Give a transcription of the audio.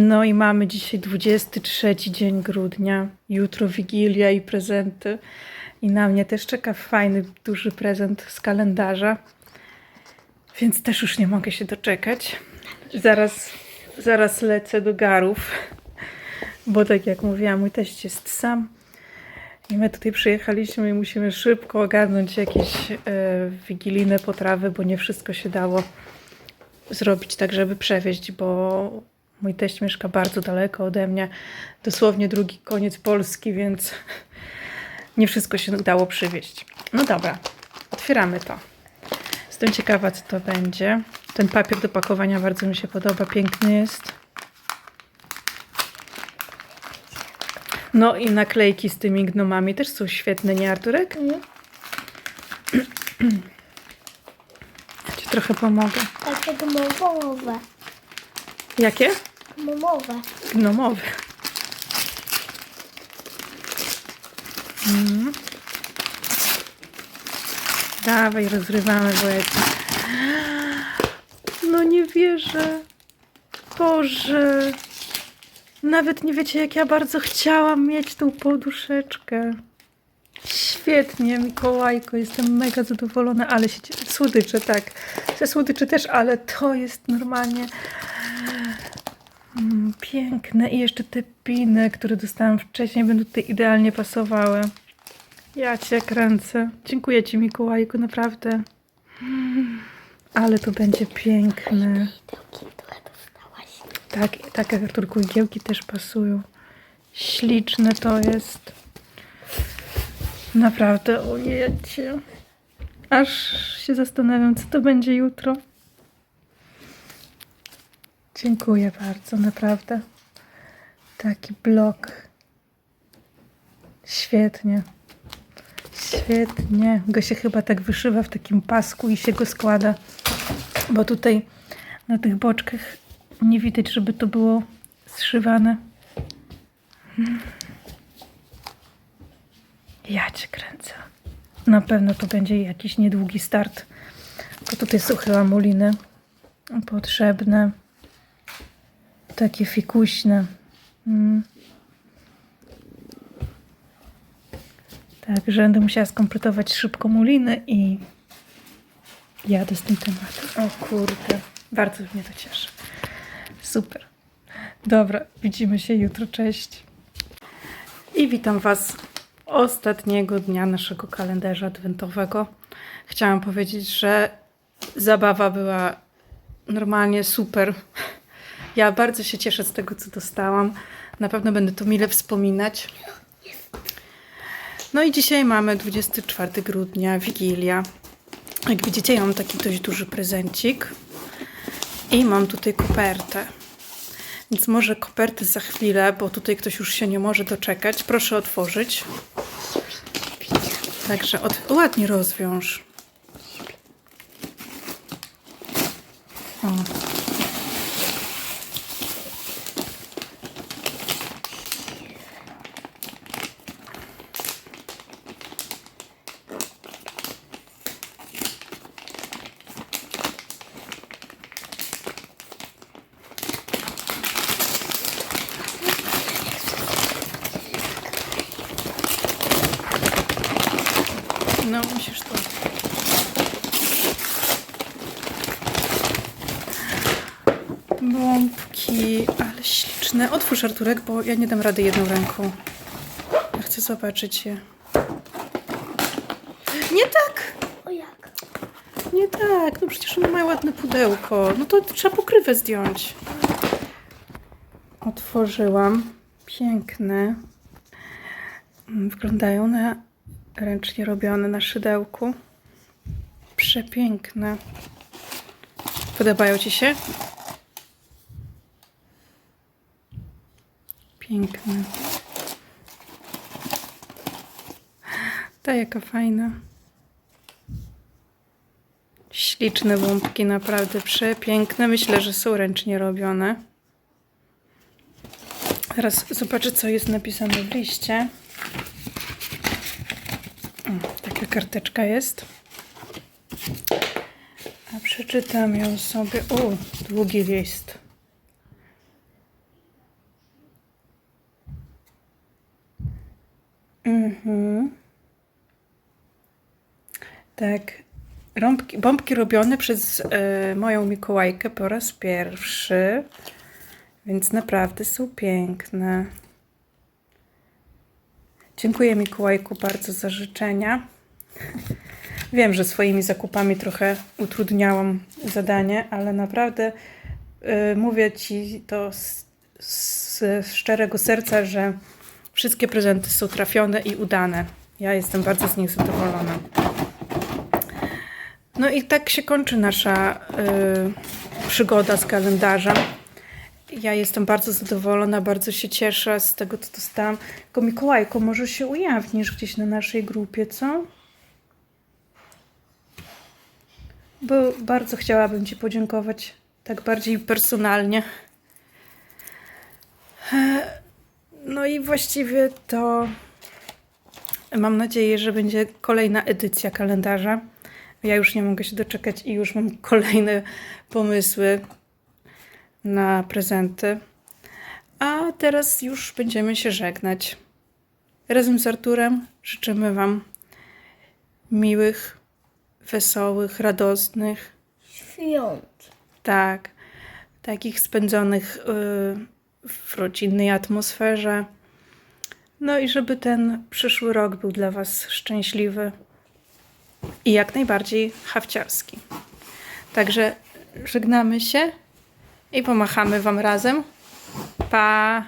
No i mamy dzisiaj 23 dzień grudnia. Jutro Wigilia i prezenty. I na mnie też czeka fajny, duży prezent z kalendarza. Więc też już nie mogę się doczekać. Zaraz, zaraz lecę do garów. Bo tak jak mówiłam, mój teść jest sam. I my tutaj przyjechaliśmy i musimy szybko ogarnąć jakieś e, wigilijne potrawy, bo nie wszystko się dało zrobić tak, żeby przewieźć, bo mój teść mieszka bardzo daleko ode mnie, dosłownie drugi koniec Polski, więc nie wszystko się udało przywieźć. No dobra, otwieramy to. Jestem ciekawa, co to będzie. Ten papier do pakowania bardzo mi się podoba, piękny jest. No i naklejki z tymi gnomami też są świetne, nie Arturek? Ja ci trochę pomogę. Takie gnomowe. Jakie? Gnomowe. Gnomowe. Mm. Dawaj, rozrywamy, bo ja ci... No nie wierzę. Boże. Nawet nie wiecie, jak ja bardzo chciałam mieć tą poduszeczkę. Świetnie, Mikołajko, jestem mega zadowolona, ale się. Słodycze, tak. Te słodycze też, ale to jest normalnie mm, piękne. I jeszcze te piny, które dostałam wcześniej, będą tutaj idealnie pasowały. Ja cię kręcę. Dziękuję ci, Mikołajku, naprawdę. Mm, Ale to będzie piękne. Tak, tak jak Arturku, igiełki też pasują. Śliczne to jest. Naprawdę, ojecie. Aż się zastanawiam, co to będzie jutro. Dziękuję bardzo, naprawdę. Taki blok. Świetnie. Świetnie. Go się chyba tak wyszywa w takim pasku i się go składa. Bo tutaj na tych boczkach nie widać, żeby to było zszywane. Ja cię kręcę. Na pewno to będzie jakiś niedługi start. Bo tutaj suche lamuliny potrzebne. Takie fikuśne. Mm. Także będę musiała skompletować szybko muliny i jadę z tym tematem. O kurde, bardzo mnie to cieszy. Super. Dobra, widzimy się jutro. Cześć. I witam Was ostatniego dnia naszego kalendarza adwentowego. Chciałam powiedzieć, że zabawa była normalnie super. Ja bardzo się cieszę z tego, co dostałam. Na pewno będę to mile wspominać. No i dzisiaj mamy 24 grudnia, Wigilia. Jak widzicie, ja mam taki dość duży prezencik. I mam tutaj kopertę. Więc może koperty za chwilę, bo tutaj ktoś już się nie może doczekać. Proszę otworzyć. Także od... ładnie rozwiąż. O. No, musisz to. Bombki, ale śliczne. Otwórz Arturek, bo ja nie dam rady jedną ręką. Ja chcę zobaczyć je. Nie tak! O jak? Nie tak, no przecież one mają ładne pudełko. No to trzeba pokrywę zdjąć. Otworzyłam. Piękne. Mm, Wyglądają na ręcznie robione na szydełku. Przepiękne. Podobają Ci się? Piękne. Ta jaka fajna. Śliczne bombki, naprawdę przepiękne. Myślę, że są ręcznie robione. Teraz zobaczę, co jest napisane w liście. Taka karteczka jest. A przeczytam ją sobie. O, długi list. Mhm. Tak. Rąbki, bombki robione przez y, moją Mikołajkę po raz pierwszy. Więc naprawdę są piękne. Dziękuję Mikołajku bardzo za życzenia. Wiem, że swoimi zakupami trochę utrudniałam zadanie, ale naprawdę y, mówię Ci to z, szczerego serca, że wszystkie prezenty są trafione i udane. Ja jestem bardzo z nich zadowolona. No i tak się kończy nasza y, przygoda z kalendarzem. Ja jestem bardzo zadowolona, bardzo się cieszę z tego, co dostałam. Tylko Mikołajko, może się ujawnisz gdzieś na naszej grupie, co? Bo bardzo chciałabym Ci podziękować tak bardziej personalnie. No i właściwie to mam nadzieję, że będzie kolejna edycja kalendarza. Ja już nie mogę się doczekać i już mam kolejne pomysły na prezenty. A teraz już będziemy się żegnać. Razem z Arturem życzymy Wam miłych, wesołych, radosnych, Świąt. tak, takich spędzonych y, w rodzinnej atmosferze. No i żeby ten przyszły rok był dla Was szczęśliwy i jak najbardziej hawciarski. Także żegnamy się i pomachamy Wam razem. Pa!